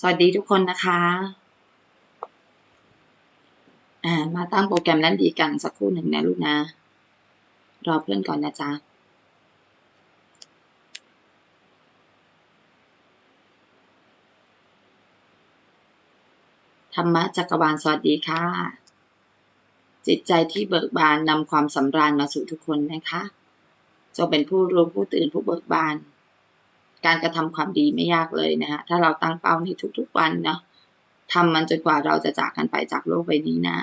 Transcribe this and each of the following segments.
สวัสดีทุกคนนะคะอ่ามาตั้งโปรแกรมนั้นดีกันสักครู่หนึ่งนะลูกนะ รอเพื่อนก่อนนะจ๊ะธรรมะจักรวาลสวัสดีค่ะ จิตใจที่เบิกบานนำความสำราญมาสู่ทุกคนนะคะจงเป็นผู้รู้ผู้ตื่นผู้เบิกบาน การกระทำความดีไม่ยากเลยนะคะถ้าเราตั้งเป้าในทุกๆวันเนาะทำมันจนกว่าเราจะจากกันไปจากโลกใบนี้นะ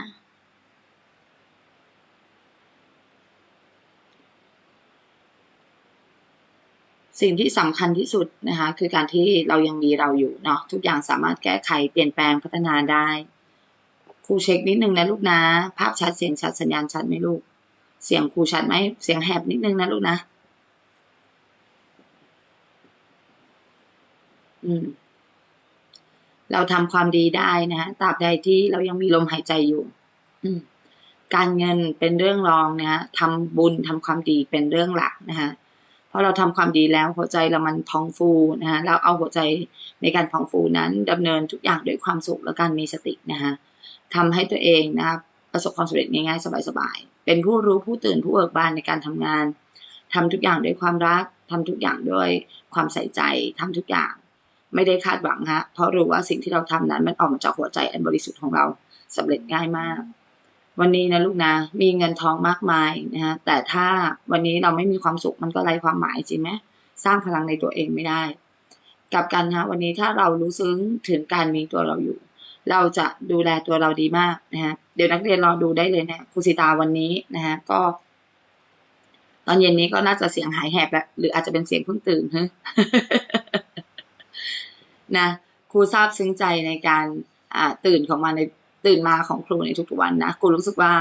สิ่งที่สำคัญที่สุดนะคะคือการที่เรายังมีเราอยู่เนาะทุกอย่างสามารถแก้ไขเปลี่ยนแปลงพัฒนาได้ครูเช็คนิดนึงนะลูกนะ ภาพชัดเสียงชัดสัญญาณชัดไหมลูก เสียงครูชัดไหมเสียงแหบนิดนึงนะลูกนะ อืม เราทำความดีได้นะฮะตราบใดที่เรายังมีลมหายใจอยู่ อืม การเงินเป็นเรื่องรองนะฮะทำบุญทำความดีเป็นเรื่องหลักนะฮะพอเราทำความดีแล้วหัวใจเรามันพองฟูนะฮะเราเอาหัวใจในการพองฟูนั้นดำเนินทุกอย่างด้วยความสุขและการมีสตินะฮะทำให้ตัวเองนะครับประสบความสำเร็จง่ายๆ สบายๆ เป็นผู้รู้ผู้ตื่นผู้เบิกบานในการทำงานทำทุกอย่างด้วยความรักทำทุกอย่างด้วยความใส่ใจทำทุกอย่าง ไม่ได้คาดหวังฮะ เพราะรู้ว่าสิ่งที่เราทำนั้นมันออกมาจากหัวใจอันบริสุทธิ์ของเราสำเร็จง่ายมาก วันนี้นะลูกนะ มีเงินทองมากมายนะฮะ แต่ถ้าวันนี้เราไม่มีความสุขมันก็ไร้ความหมายจริงไหมสร้างพลังในตัวเองไม่ได้ กลับกันฮะวันนี้ถ้าเรารู้ซึ้งถึงการมีตัวเราอยู่ เราจะดูแลตัวเราดีมากนะฮะ เดี๋ยวนักเรียนรอดูได้เลยนะครูสิตาวันนี้นะฮะก็ตอนเย็นนี้ก็น่าจะเสียงหายแหบแล้วหรืออาจจะเป็นเสียงเพิ่งตื่นฮะ นะครูทราบซึ้งใจในการตื่นของมาในตื่นมาของครูในทุกๆวันนะครูรู้สึกว่า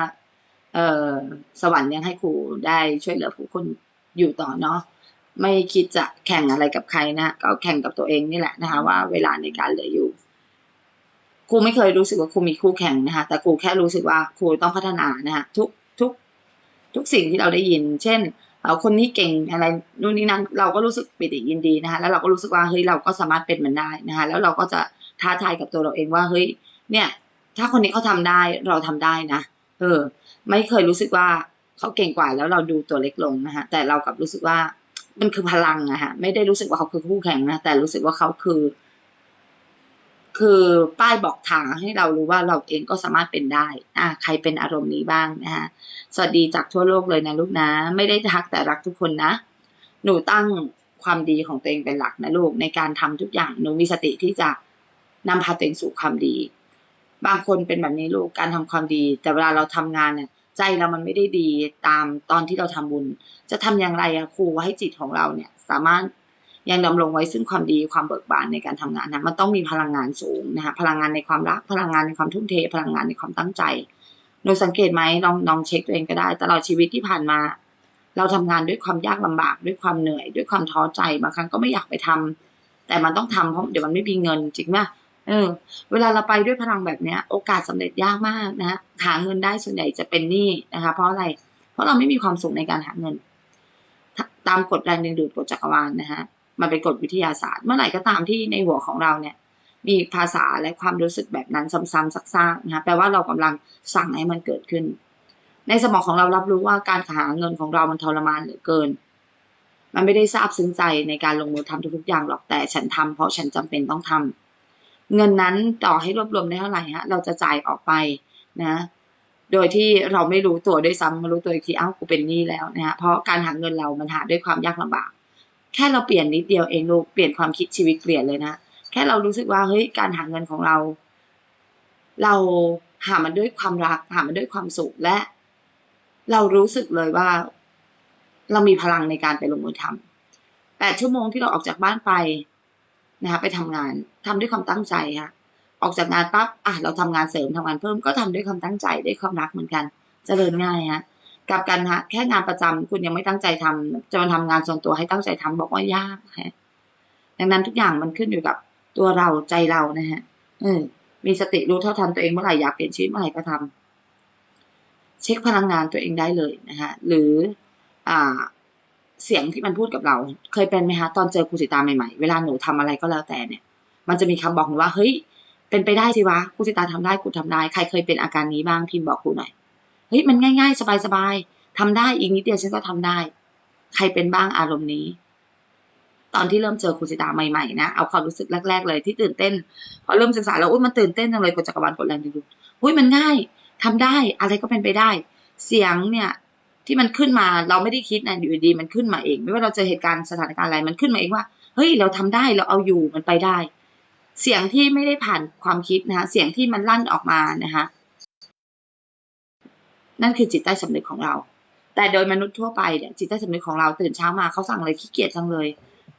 เออสวรรค์ยังให้ครูได้ช่วยเหลือผู้คนอยู่ต่อเนาะไม่คิดจะแข่งอะไรกับใครนะก็แข่งกับตัวเองนี่แหละนะคะว่าเวลาในการเหลืออยู่ครูไม่เคยรู้สึกว่าครูมีคู่แข่งนะคะแต่ครูแค่รู้สึกว่าครูต้องพัฒนานะคะทุกทุกทุกสิ่งที่เราได้ยิน เช่น คนนี้เก่งอะไรนู่นนี่นั่นเราก็รู้สึกปิติยินดีนะคะแล้วเราก็รู้สึกว่าเฮ้ยเราก็สามารถเป็นมันได้นะคะแล้วเราก็จะท้าทายกับตัวเราเองว่าเฮ้ยเนี่ย ถ้าคนนี้เขาทาได้เราทำได้นะเออ ไม่เคยรู้สึกว่าเขาเก่งกว่าแล้วเราดูตัวเล็กลงนะคะแต่เรากลับรู้สึกว่ามันคือพลังอะฮะไม่ได้รู้สึกว่าเขาคือคู่แข่งนะแต่รู้สึกว่าเขาคือ คือป้ายบอกทางให้เรารู้ว่าเราเองก็สามารถเป็นได้อ่าใครเป็นอารมณ์นี้บ้างนะคะสวัสดีจากทั่วโลกเลยนะลูกนะ ไม่ได้ทักแต่รักทุกคนนะ หนูตั้งความดีของตัวเองเป็นหลักนะลูกในการทำทุกอย่างหนูมีสติที่จะนำพาตัวเองสู่ความดี บางคนเป็นแบบนี้ลูกการทำความดี แต่เวลาเราทำงานเนี่ยใจเรามันไม่ได้ดีตามตอนที่เราทำบุญ จะทำอย่างไรอะครูให้จิตของเราเนี่ย สามารถ ยังดำรงไว้ซึ่งความดีความเบิกบานในการทำงานนะมันต้องมีพลังงานสูงนะคะพลังงานในความรักพลังงานในความทุ่มเท พลังงานในความตั้งใจโดยสังเกตไหมลองลองเช็คตัวเองก็ได้ตลอดชีวิตที่ผ่านมา เราทำงานด้วยความยากลำบากด้วยความเหนื่อย ด้วยความท้อใจบางครั้งก็ไม่อยากไปทำแต่มันต้องทำเพราะเดี๋ยวมันไม่มีเงินจริงไหมเออ เวลาเราไปด้วยพลังแบบเนี้ย โอกาสสำเร็จยากมากนะหาเงินได้ส่วนใหญ่จะเป็นหนี้นะคะ เพราะอะไร เพราะเราไม่มีความสุขในการหาเงิน ตามกฎแรงดึงดูดกฎจักรวาลนะฮะ มันเป็นกฎวิทยาศาสตร์ เมื่อไหร่ก็ตามที่ในหัวของเราเนี่ย มีภาษาและความรู้สึกแบบนั้นซ้ำๆซักๆนะคะแปลว่าเรากำลังสั่งให้มันเกิดขึ้น ในสมองของเรารับรู้ว่าการหาเงินของเรามันทรมานเหลือเกิน มันไม่ได้ซาบซึ้งใจในการลงมือทำทุกๆอย่างหรอกแต่ฉันทำเพราะฉันจำเป็นต้องทำเงินนั้นต่อให้รวบรวมได้เท่าไหร่ฮะเราจะจ่ายออกไปนะโดยที่เราไม่รู้ตัวด้วยซ้ำมารู้ตัวอีกทีอ้าวกูเป็นหนี้แล้วนะฮะเพราะการหาเงินเรามันหาด้วยความยากลำบาก แค่เราเปลี่ยนนิดเดียวเองลูกเปลี่ยนความคิดชีวิตเปลี่ยนเลยนะแค่เรารู้สึกว่าเฮ้ยการหาเงินของเรา เราหามันด้วยความรักหามันด้วยความสุขและ เรารู้สึกเลยว่า เรามีพลังในการไปลงมือทำแปดชั่วโมงที่เราออกจากบ้านไปนะคะไปทำงานทำด้วยความตั้งใจค่ะออกจากงานปั๊บอะเราทำงานเสริมทำงานเพิ่มก็ทำด้วยความตั้งใจด้วยความรักเหมือนกันจเจริญง่ายฮะ กับกันฮะแค่งานประจำคุณยังไม่ตั้งใจทำจะมาทำงานส่วนตัวให้ตั้งใจทำบอกว่ายากฮะดังนั้นทุกอย่างมันขึ้นอยู่กับตัวเราใจเรานะฮะเออมีสติรู้เท่าทันตัวเองเมื่อไหร่อยากเปลี่ยนชีวิตเมื่อไหร่ก็ทำเช็คพลังงานตัวเองได้เลยนะฮะหรืออ่าเสียงที่มันพูดกับเรา เคยเป็นไหมฮะตอนเจอครูสิตาใหม่ๆ เวลาหนูทำอะไรก็แล้วแต่เนี่ย มันจะมีคำบอกหนูว่าเฮ้ยเป็นไปได้สิวะกูสิตาทำได้กูทำได้ ใครเคยเป็นอาการนี้บ้างพิมพ์บอกกูหน่อย เฮ้ยมันง่ายๆ สบายๆทำได้อีกนิดเดียวฉันก็ทำได้ ใครเป็นบ้างอารมณ์นี้ ตอนที่เริ่มเจอครูสิตาใหม่ๆนะเอาความรู้สึกแรก ๆ เลยที่ตื่นเต้น พอเริ่มศึกษาแล้วอุ้ยมันตื่นเต้นจังเลยกฎจักรวาลกดแรงดึงดูดอุ้ยมันง่ายทำได้อะไรก็เป็นไปได้ เสียงเนี่ยที่มันขึ้นมาเราไม่ได้คิดนะอยู่ดีๆมันขึ้นมาเอง ไม่ว่าเราเจอเหตุการณ์สถานการณ์อะไรมันขึ้นมาเองว่าเฮ้ยเราทำได้เราเอาอยู่มันไปได้ เสียงที่ไม่ได้ผ่านความคิดนะคะเสียงที่มันลั่นออกมานะคะ นั่นคือจิตใต้สำนึกของเรา แต่โดยมนุษย์ทั่วไปเนี่ยจิตใต้สำนึกของเราตื่นเช้ามาเขาสั่งเลยขี้เกียจจังเลย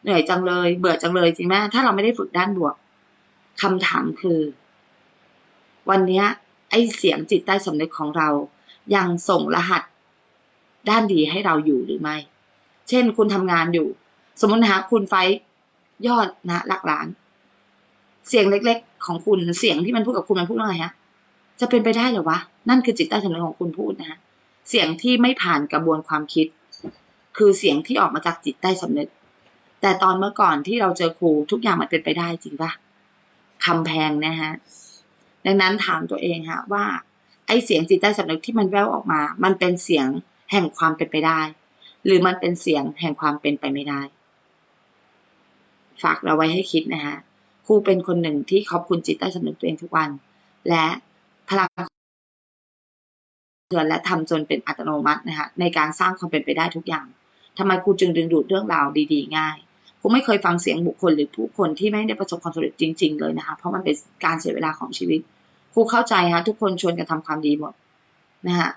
เหนื่อยจังเลย เบื่อจังเลยจริงไหมถ้าเราไม่ได้ฝึกด้านบวกคำถามคือ วันนี้ไอ้เสียงจิตใต้สำนึกของเรา ยังส่งรหัสด้านดีให้เราอยู่หรือไม่ เช่นคุณทำงานอยู่ สมมตินะคะคุณไฟยอดนะหลักล้าน เสียงเล็ก ๆ ของคุณเสียงที่มันพูดกับคุณมันพูดว่าไงฮะ จะเป็นไปได้หรอวะ นั่นคือจิตใต้สำนึกของคุณพูดนะฮะเสียงที่ไม่ผ่านกระบวนความคิด คือเสียงที่ออกมาจากจิตใต้สำนึก แต่ตอนเมื่อก่อนที่เราเจอครูทุกอย่างมันเป็นไปได้จริงปะคำแพงนะฮะ ดังนั้นถามตัวเองฮะว่า ไอ้เสียงจิตใต้สำนึกที่มันแว่วออกมา มันเป็นเสียงแห่งความเป็นไปได้ หรือมันเป็นเสียงแห่งความเป็นไปไม่ได้ ฝากเราไว้ให้คิดนะฮะครูเป็นคนหนึ่งที่ขอบคุณจิตใต้สำนึกตัวเองทุกวัน และ พลังเตือนและทำจนเป็นอัตโนมัตินะคะในการสร้างความเป็นไปได้ทุกอย่างทำไมครูจึงดึงดูดเรื่องราวดีๆ ง่ายครูไม่เคยฟังเสียงบุคคลหรือผู้คนที่ไม่ได้ประสบความสำเร็จจริง ๆ เลยนะคะเพราะมันเป็นการเสียเวลาของชีวิตครูเข้าใจฮะทุกคนชวนกันทำความดีหมดนะฮะ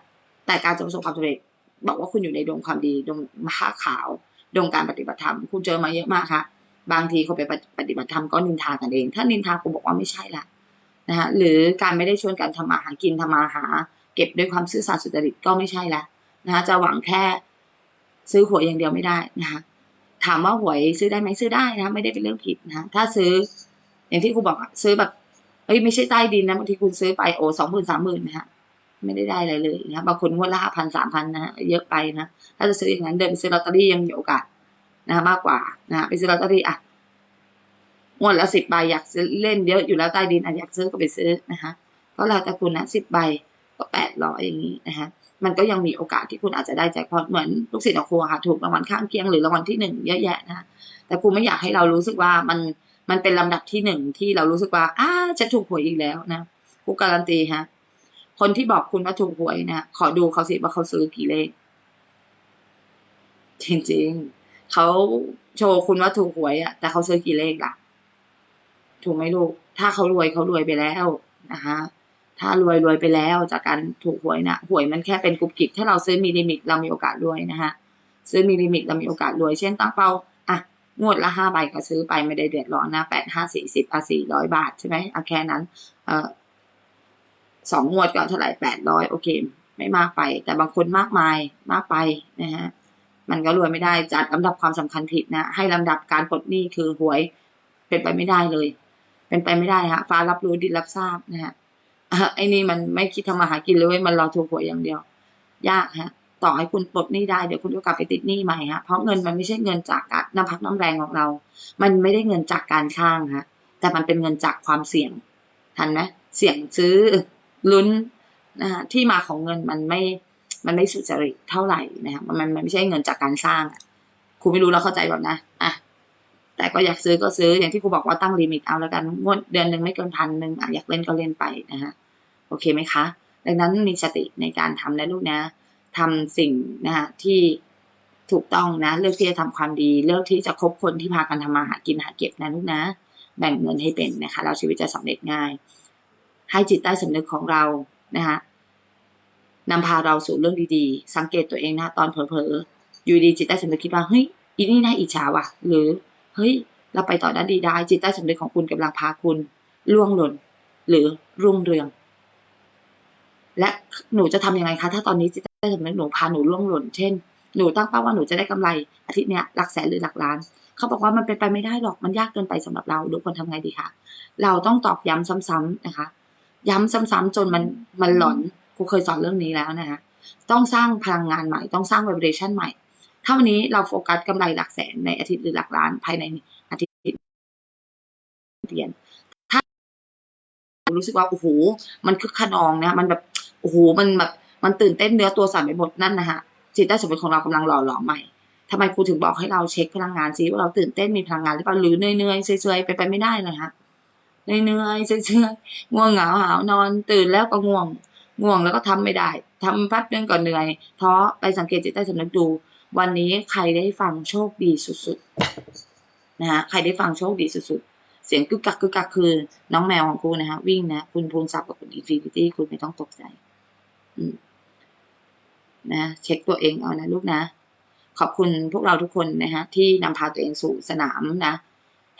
แต่การจะประสบความสำเร็จบอกว่าคุณอยู่ในดวงความดีดวงผ้าขาวดวงการปฏิบัติธรรมคุณเจอมาเยอะมากค่ะบางทีคนไปปฏิบัติธรรมก็นินทากันเอง ถ้านินทาครูบอกว่าไม่ใช่ละ นะฮะหรือการไม่ได้ชวนกันทำมาหากินทำมาหา เก็บด้วยความซื่อสัตย์สุจริตก็ไม่ใช่ละนะคะจะหวังแค่ซื้อหวยอย่างเดียวไม่ได้นะคะถามว่าหวยซื้อได้ไหมซื้อได้นะ ไม่ได้เป็นเรื่องผิดนะถ้าซื้อ อย่างที่ครูบอกซื้อแบบเอ้ยไม่ใช่ใต้ดินนะบางทีคุณซื้อไปโอ้สองหมื่นสามหมื่นนะฮะไม่ได้ได้อะไรเลยนะบางคนงวดละห้าพันสามพันนะฮะเยอะไปนะถ้าจะซื้ออย่างนั้นเดินไปซื้อลอตเตอรี่ยังมีโอกาสนะมากกว่านะไปซื้อลอตเตอรี่อะ งวดละสิบใบอยากเล่นเยอะอยู่แล้วใต้ดินอะอยากซื้อก็ไปซื้อนะคะก็แล้วแต่คุณนะสิบใบก็แปดร้อยอย่างนี้นะคะมันก็ยังมีโอกาสที่คุณอาจจะได้แจ็คพอตเหมือนลูกศิษย์ของครูค่ะถูกรางวัลข้างเคียงหรือรางวัลที่หนึ่งเยอะแยะนะแต่ครูไม่อยากให้เรารู้สึกว่ามันมันเป็นลำดับที่หนึ่งที่เรารู้สึกว่าอ้าจะถูกหวยอีกแล้วนะครูการันตีฮะคนที่บอกคุณว่าถูกหวยนะขอดูเขาสิว่าเขาซื้อกี่เลข จริงๆเขาโชว์คุณว่าถูกหวยอะแต่เขาซื้อกี่เลขล่ะ ถูกไหมลูก ถ้าเขารวยเขารวยไปแล้วนะคะถ้ารวยรวยไปแล้วจากการถูกหวยนะหวยมันแค่เป็นกรุบกริบถ้าเราซื้อมีลิมิตเรามีโอกาสรวยนะคะซื้อมีลิมิตเรามีโอกาสรวยเช่นตั้งเป้าอะงวดละห้าใบก็ซื้อไปไม่ได้เดือดร้อนนะแปดห้าสี่สิบอะสี่ร้อยบาทใช่ไหมอะแค่นั้น เออสองงวดก็เท่าไหร่แปดร้อยโอเค ไม่มากไป แต่บางคนมากมายมากไปนะฮะมันก็รวยไม่ได้จัดลำดับความสำคัญผิดนะ ให้ลำดับการปลดหนี้คือหวยเป็นไปไม่ได้เลย เป็นไปไม่ได้ฮะฟ้ารับรู้ดินรับทราบนะฮะไอ้นี่มันไม่คิดทำมาหากินเลยมันรอถูกหวยอย่างเดียว ยากฮะ ต่อให้คุณปลดหนี้ได้เดี๋ยวคุณก็กลับไปติดหนี้ใหม่ฮะเพราะเงินมันไม่ใช่เงินจากน้ำพักน้ำแรงของเรา มันไม่ได้เงินจากการสร้างฮะแต่มันเป็นเงินจากความเสี่ยงทันไหมเสี่ยงซื้อลุ้นนะฮะที่มาของเงินมันไม่มันไม่สุจริตเท่าไหร่นะฮะมันมันไม่ใช่เงินจากการสร้างคุณไม่รู้แล้วเข้าใจแบบนะอะ แต่ก็อยากซื้อก็ซื้ออย่างที่ครูบอกว่าตั้งลิมิตเอาแล้วกันงวดเดือนหนึ่งไม่เกินพันหนึ่งอยากเล่นก็เล่นไปนะฮะโอเคไหมคะ ดังนั้นมีสติในการทำนะลูกนะทำสิ่งนะฮะที่ถูกต้องนะ เลือกที่จะทำความดี เลือกที่จะคบคนที่พากันทำมาหากินหาเก็บนะลูกนะ แบ่งเงินให้เป็นนะคะเราชีวิตจะสำเร็จง่าย ให้จิตใต้สำนึกของเรานะคะนำพาเราสู่เรื่องดีๆ สังเกตตัวเองนะตอนเผลอๆอยู่ดีจิตใต้สำนึกคิดว่าเฮ้ยอีนี่น่าอิจฉาว่ะ หรือ เฮ้ย เราไปต่อด้านดีได้ จิตใต้สำนึกของคุณกำลังพาคุณล่วงหล่น หรือรุ่งเรือง และหนูจะทำยังไงคะ ถ้าตอนนี้จิตใต้สำนึกหนูพาหนูล่วงหล่น เช่น หนูตั้งเป้าว่าหนูจะได้กำไรอาทิตย์เนี้ยหลักแสนหรือหลักล้าน เขาบอกว่ามันเป็นไปไม่ได้หรอก มันยากเกินไปสำหรับเราดูคนทำไงดีคะ เราต้องตอกย้ำซ้ำๆนะคะ ย้ำซ้ำๆจนมันมันหลอนครูเคยสอนเรื่องนี้แล้วนะคะ ต้องสร้างพลังงานใหม่ ต้องสร้าง vibration ใหม่ ถ้าวันนี้เราโฟกัสกำไรหลักแสนในอาทิตย์หรือหลักล้านภายในอาทิตย์เทียน ถ้ารู้สึกว่าโอ้โหมันคึกขนองนะ มันแบบโอ้โหมันแบบมันตื่นเต้นเนื้อตัวสั่นไปหมดนั่นนะฮะจิตใต้สำนึกของเรากำลังหล่อหลอมใหม่ทำไมครูถึงบอกให้เราเช็คพลังงานซิว่าเราตื่นเต้นมีพลังงานหรือเปล่าหรือเหนื่อยๆเฉยๆไปไปไม่ได้เลยฮะเหนื่อยๆเฉยๆง่วงเหงาหาวนอนตื่นแล้วก็ง่วงง่วงแล้วก็ทำไม่ได้ทำแป๊บนึงก็เหนื่อยท้อไปสังเกตจิตใต้สำนึกดู วันนี้ใครได้ฟังโชคดีสุดๆนะฮะใครได้ฟังโชคดีสุดๆ เสียงกึกกักกึกกักคือน้องแมวของครูนะฮะวิ่งนะคุณภูนทรัพย์กับคุณอินฟินิตี้คุณไม่ต้องตกใจนะเช็คตัวเองเอานะลูกนะ ขอบคุณพวกเราทุกคนนะฮะที่นำพาตัวเองสู่สนามนะ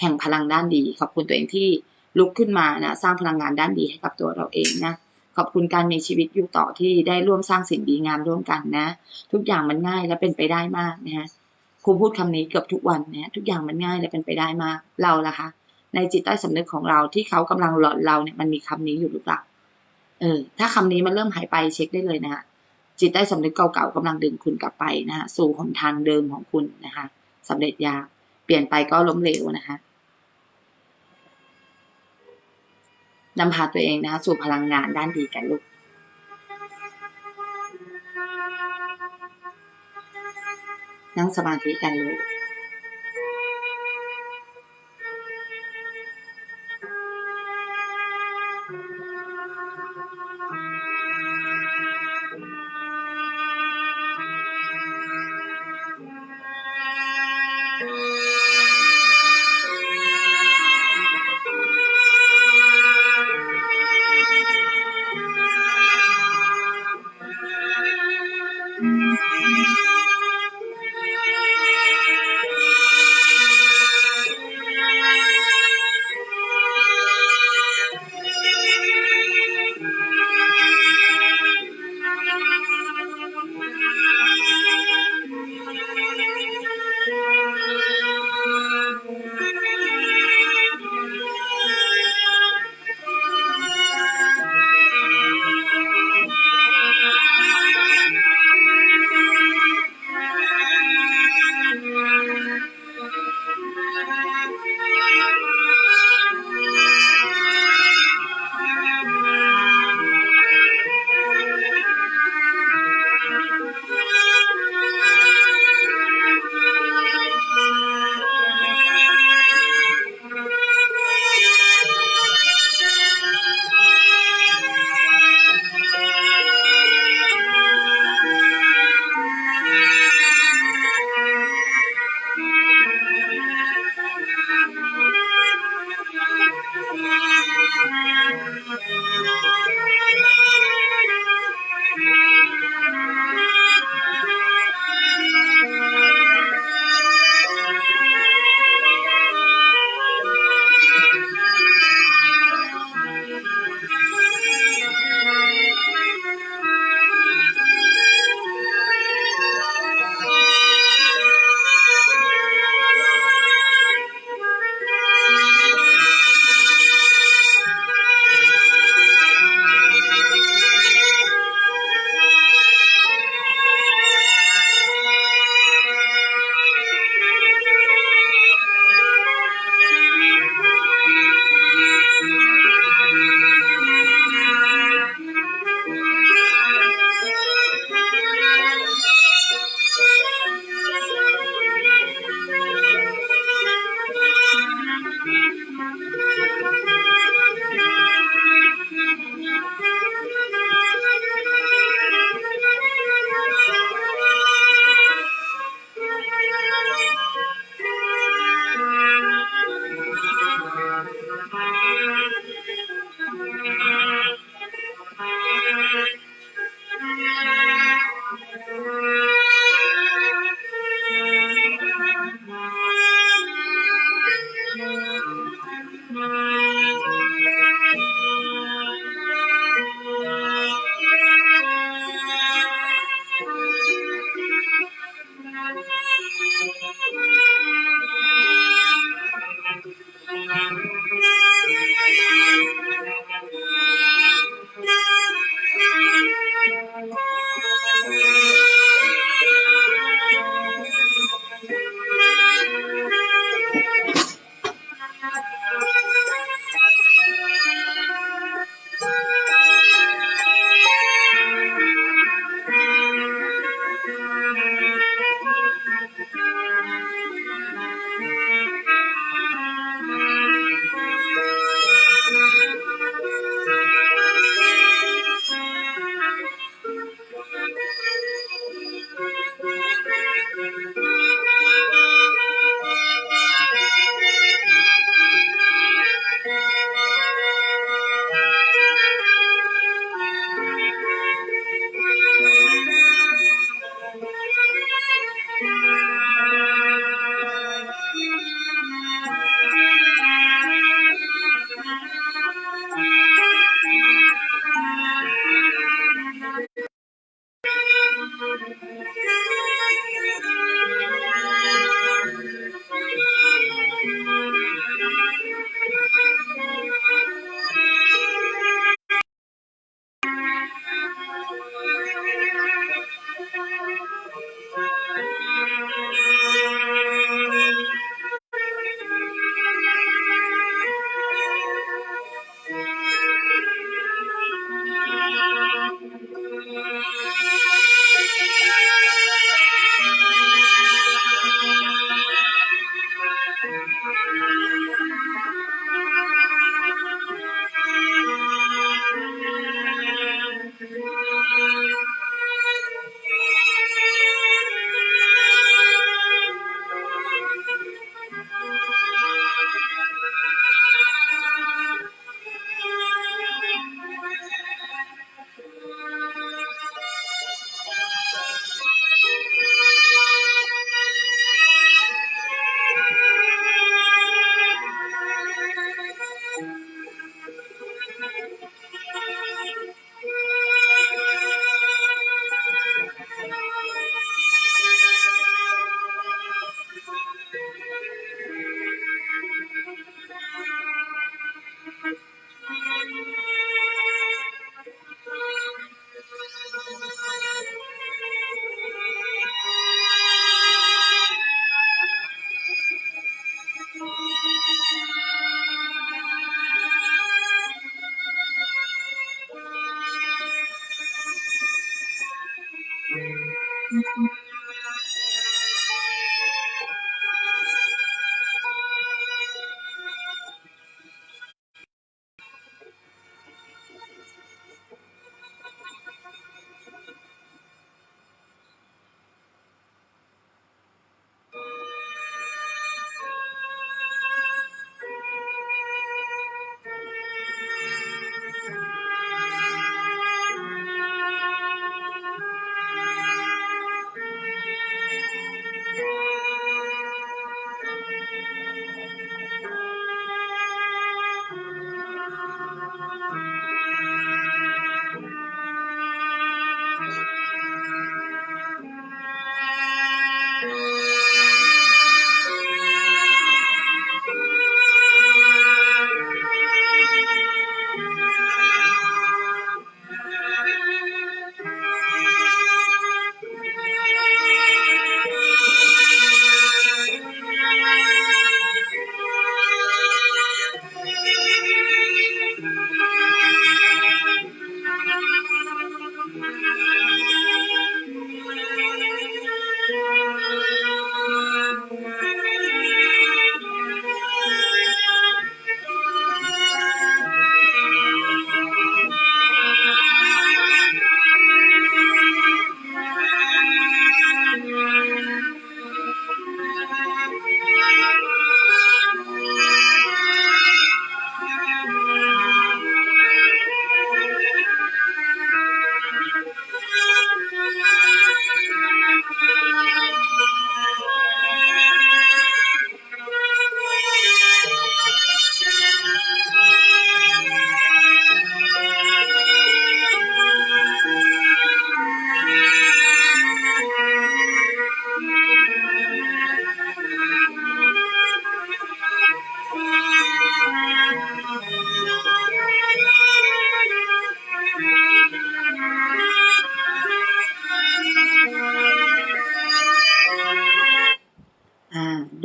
แห่งพลังด้านดี ขอบคุณตัวเองที่ลุกขึ้นมานะ สร้างพลังงานด้านดีให้กับตัวเราเองนะ ขอบคุณการมีชีวิตอยู่ต่อที่ได้ร่วมสร้างสิ่งดีงามร่วมกันนะ ทุกอย่างมันง่ายและเป็นไปได้มากนะฮะครูพูดคำนี้เกือบทุกวันนะทุกอย่างมันง่ายและเป็นไปได้มากเราล่ะคะ ในจิตใต้สำนึกของเราที่เขากำลังหลอนเราเนี่ยมันมีคำนี้อยู่หรือเปล่าเออ ถ้าคำนี้มันเริ่มหายไปเช็คได้เลยนะฮะจิตใต้สำนึกเก่าๆกำลังดึงคุณกลับไปนะฮะสู่หนทางเดิมของคุณนะคะสำเร็จยากเปลี่ยนไปก็ล้มเหลวนะคะ นำพาตัวเองนะคะสู่พลังงานด้านดีกันลูกนั่งสมาธิกันลูก Thank you.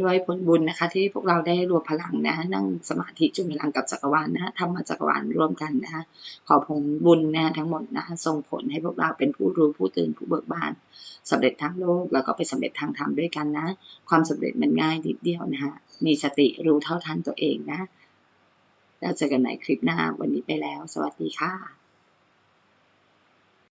วยผลบุญนะคะ ที่พวกเราได้รวมพลังนะนั่งสมาธิจุลพลังกับจักรวาลนะทำมาจักรวาลร่วมกันนะคะขอผลบุญนะทั้งหมดนะส่งผลให้พวกเราเป็นผู้รู้ผู้ตื่นผู้เบิกบานสำเร็จทางโลกแล้วก็ไปสำเร็จทางธรรมด้วยกันนะ ความสำเร็จมันง่ายนิดเดียวนะคะมีสติรู้เท่าทันตัวเองนะแล้วเจอกันใหม่คลิปหน้าวันนี้ไปแล้ว สวัสดีค่ะ